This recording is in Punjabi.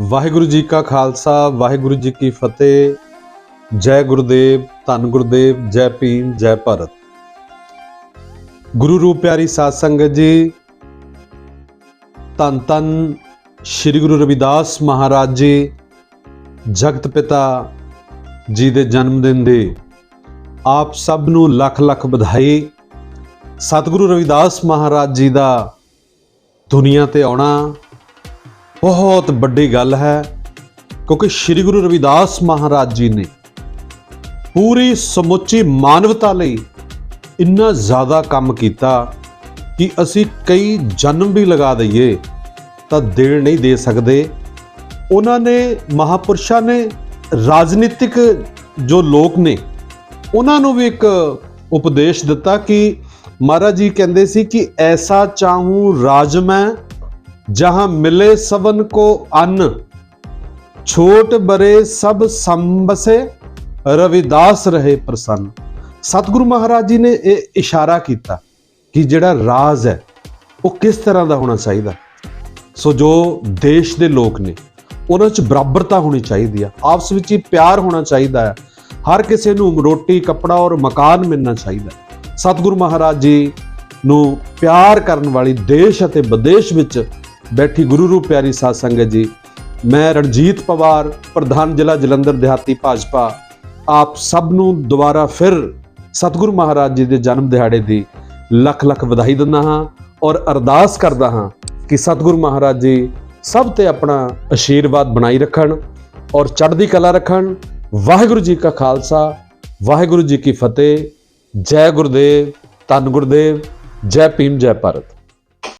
ਵਾਹਿਗੁਰੂ ਜੀ ਕਾ ਖਾਲਸਾ, ਵਾਹਿਗੁਰੂ ਜੀ ਕੀ ਫਤਿਹ। ਜੈ ਗੁਰਦੇਵ, ਧੰਨ ਗੁਰਦੇਵ, ਜੈ ਭੀਮ, ਜੈ ਭਾਰਤ। ਗੁਰੂ ਰੂਪ ਪਿਆਰੀ ਸਾਧ ਸੰਗਤ ਜੀ, ਧੰਨ ਧੰਨ ਸ੍ਰੀ ਗੁਰੂ ਰਵਿਦਾਸ ਮਹਾਰਾਜ ਜੀ, ਜਗਤ ਪਿਤਾ ਜੀ ਦੇ ਜਨਮ ਦਿਨ ਦੇ ਆਪ ਸਭ ਨੂੰ ਲੱਖ ਲੱਖ ਵਧਾਈ। ਸਤਿਗੁਰੂ ਰਵਿਦਾਸ ਮਹਾਰਾਜ ਜੀ ਦਾ ਦੁਨੀਆ ਤੇ ਆਉਣਾ ਬਹੁਤ ਵੱਡੀ ਗੱਲ ਹੈ, ਕਿਉਂਕਿ ਸ੍ਰੀ ਗੁਰੂ ਰਵਿਦਾਸ ਮਹਾਰਾਜ ਜੀ ਨੇ ਪੂਰੀ ਸਮੁੱਚੀ ਮਾਨਵਤਾ ਲਈ ਇੰਨਾ ਜ਼ਿਆਦਾ ਕੰਮ ਕੀਤਾ ਕਿ ਅਸੀਂ ਕਈ ਜਨਮ ਵੀ ਲਗਾ ਦਈਏ, ਤਾਂ ਦੇਣ ਨਹੀਂ ਦੇ ਸਕਦੇ। ਉਹਨਾਂ ਨੇ, ਮਹਾਪੁਰਸ਼ਾਂ ਨੇ ਰਾਜਨੀਤਿਕ ਜੋ ਲੋਕ ਨੇ, ਉਹਨਾਂ ਨੂੰ ਵੀ ਇੱਕ ਉਪਦੇਸ਼ ਦਿੱਤਾ ਕਿ ਮਹਾਰਾਜ ਜੀ ਕਹਿੰਦੇ ਸੀ ਕਿ ਐਸਾ ਚਾਹੂੰ ਰਾਜ ਮੈਂ ਜਹਾਂ ਮਿਲੇ ਸਭਨ ਕੋ ਅੰਨ, ਛੋਟ ਬਰੇ ਸਭ ਸੰਬਸੇ, ਰਵਿਦਾਸ ਰਹੇ ਪ੍ਰਸੰਨ। ਸਤਿਗੁਰੂ ਮਹਾਰਾਜ ਜੀ ਨੇ ਇਹ ਇਸ਼ਾਰਾ ਕੀਤਾ ਕਿ ਜਿਹੜਾ ਰਾਜ ਹੈ, ਉਹ ਕਿਸ ਤਰ੍ਹਾਂ ਦਾ ਹੋਣਾ ਚਾਹੀਦਾ? ਸੋ ਜੋ ਦੇਸ਼ ਦੇ ਲੋਕ ਨੇ, ਉਹਨਾਂ 'ਚ ਬਰਾਬਰਤਾ ਹੋਣੀ ਚਾਹੀਦੀ ਆ। ਆਪਸ ਵਿੱਚ ਹੀ ਪਿਆਰ ਹੋਣਾ ਚਾਹੀਦਾ ਹੈ ਹਰ ਕਿਸੇ ਨੂੰ ਰੋਟੀ, ਕੱਪੜਾ ਔਰ ਮਕਾਨ ਮਿਲਣਾ ਚਾਹੀਦਾ। ਸਤਿਗੁਰੂ ਮਹਾਰਾਜ ਜੀ ਨੂੰ ਪਿਆਰ ਕਰਨ ਵਾਲੀ ਦੇਸ਼ ਅਤੇ ਵਿਦੇਸ਼ ਵਿੱਚ ਬੈਠੀ ਗੁਰੂ ਰੂਪ ਪਿਆਰੀ ਸਾਧ ਸੰਗਤ ਜੀ, ਮੈਂ ਰਣਜੀਤ ਪਵਾਰ, ਪ੍ਰਧਾਨ ਜ਼ਿਲ੍ਹਾ ਜਲੰਧਰ ਦਿਹਾਤੀ ਭਾਜਪਾ, ਆਪ ਸਭ ਨੂੰ ਦੁਬਾਰਾ ਫਿਰ ਸਤਿਗੁਰੂ ਮਹਾਰਾਜ ਜੀ ਦੇ ਜਨਮ ਦਿਹਾੜੇ ਦੀ ਲੱਖ ਲੱਖ ਵਧਾਈ ਦਿੰਦਾ ਹਾਂ ਔਰ ਅਰਦਾਸ ਕਰਦਾ ਹਾਂ ਕਿ ਸਤਿਗੁਰੂ ਮਹਾਰਾਜ ਜੀ ਸਭ ਤੇ ਆਪਣਾ ਆਸ਼ੀਰਵਾਦ ਬਣਾਈ ਰੱਖਣ ਔਰ ਚੜ੍ਹਦੀ ਕਲਾ ਰੱਖਣ। ਵਾਹਿਗੁਰੂ ਜੀ ਕਾ ਖਾਲਸਾ, ਵਾਹਿਗੁਰੂ ਜੀ ਕੀ ਫਤਿਹ। ਜੈ ਗੁਰਦੇਵ, ਧੰਨ ਗੁਰਦੇਵ, ਜੈ ਭੀਮ, ਜੈ ਭਾਰਤ।